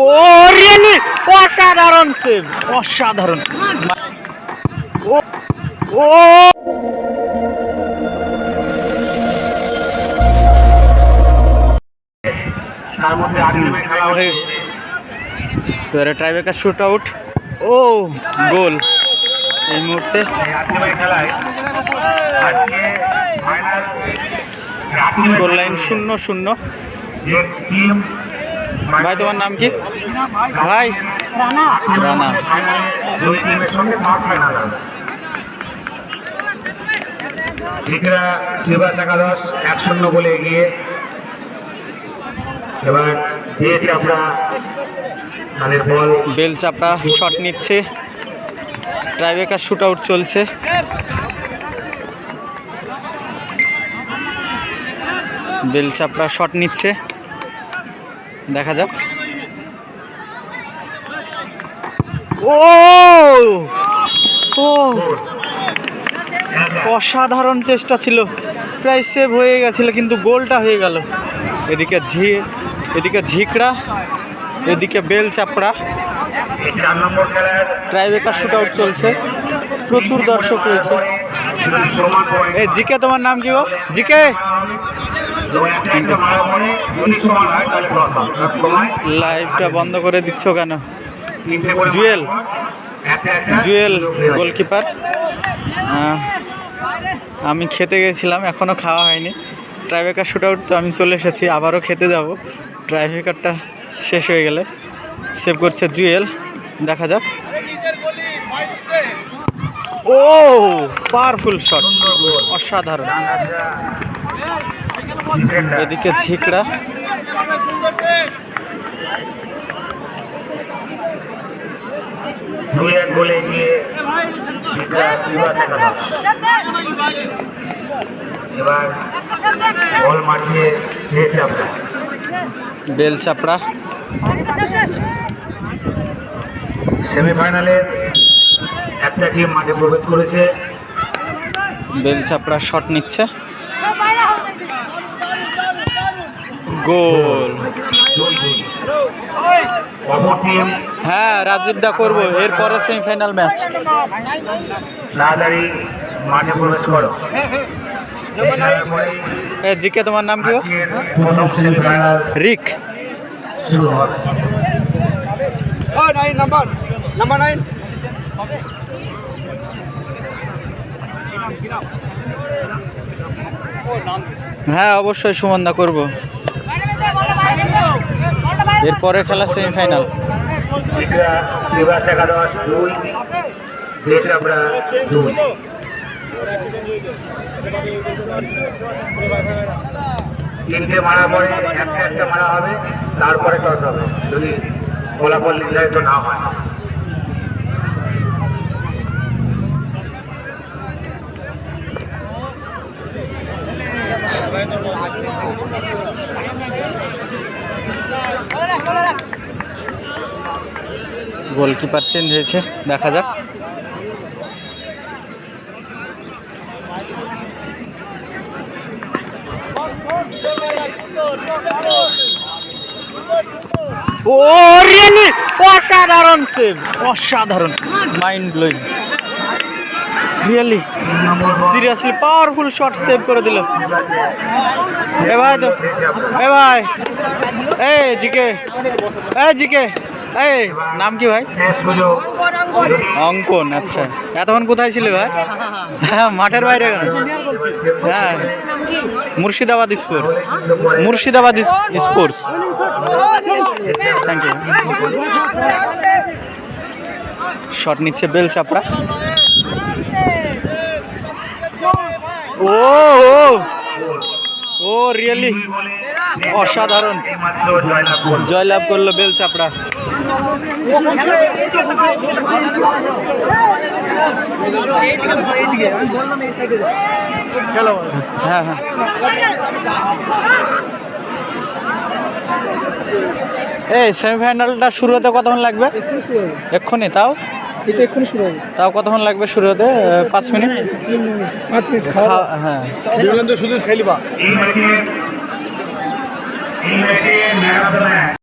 ও really অসাধারণ save অসাধারণ। ও ও। তার মধ্যে আট খেলা হয়েছে এবারে ট্রাইবেকার শুট আউট ও গোল। এই মুহূর্তে। স্কোর লাইন শূন্য শূন্য। ভাই তোমার নাম কি? ভাই? রানা। শিবাস একাদশ এক শূন্য বলে এগিয়ে। এবার তাদের বল। বেল চাপড়া শট নিচ্ছে। ট্রাইবেকার শুট আউট চলছে। বেল চাপড়া শট নিচ্ছে। দেখা যাক। ও! ও! অসাধারণ চেষ্টা ছিল। প্রায় সেভ হয়ে গেছিল, কিন্তু গোলটা হয়ে গেল। এদিকে ঝি, এদিকে ঝিকড়া, এদিকে Bel Chapra. Tiebreaker shoot out চলছে। প্রচুর দর্শক রয়েছে। এ জিকে তোমার নাম কি গো? জিকে লাইভটা বন্ধ করে দিচ্ছ কেন? জুয়েল। জুয়েল গোলকিপার আমি খেতে গেছিলাম এখনও খাওয়া হয়নি। ট্রাইবেকার শুট আউট তো আমি চলে এসেছি, আবারও খেতে যাব। ট্রাইবেকারটা শেষ হয়ে গেলে। সেভ করছে জুয়েল দেখা যাক। ও পাওয়ারফুল শট অসাধারণ। এদিকে ঝিকড়া। দুই এক গোলে এবার বল মাঠিয়ে বেল চাপড়া। সেমিফাইনালে একটা টিম মাঠে প্রবেশ করেছে। বেল চাপড়া শট নিচ্ছে। গোল। হ্যাঁ রাজীব দা করব। এরপরে সেমিফাইনাল ম্যাচ তাড়াতাড়ি মাঠে প্রবেশ করো। জিকে তোমার নাম কি রিক। শুরু হবে। হ্যাঁ অবশ্যই সুমন্দা করব। এরপরে খেলা সেমিফাইনাল তিনটে মারা পরে একটা একটা মারা হবে তারপরে টস হবে। যদি ফলাফল নির্ধারিত না হয়। গোলকিপার চেঞ্জ হয়েছে দেখা যাক। অসাধারণ সেভ অসাধারণ। Mind blowing really seriously powerful shot save করে দিল। এ ভাই তো এ ভাই। এ জিকে এ জিকে এই নাম কি ভাই? অঙ্কন আচ্ছা। এতক্ষণ কোথায় ছিলে ভাই? হ্যাঁ মাঠের বাইরে। হ্যাঁ। Murshidabad sports. Murshidabad sports. Thank you shot নিচ্ছে বেল চাপড়া। ও ও। রিয়েলি অসাধারণ। জয়লাভ করল বেল চাপড়া হ্যাঁ হ্যাঁ। এই সেমিফাইনালটা শুরু হতে কতক্ষণ লাগবে? এক্ষুনি, তাও? এটা এক্ষুনি শুরু হবে। তাও কতক্ষণ লাগবে শুরু হতে? পাঁচ মিনিট? পাঁচ মিনিট খাওয়া খাওয়া- হ্যাঁ। শুধু খেলিবা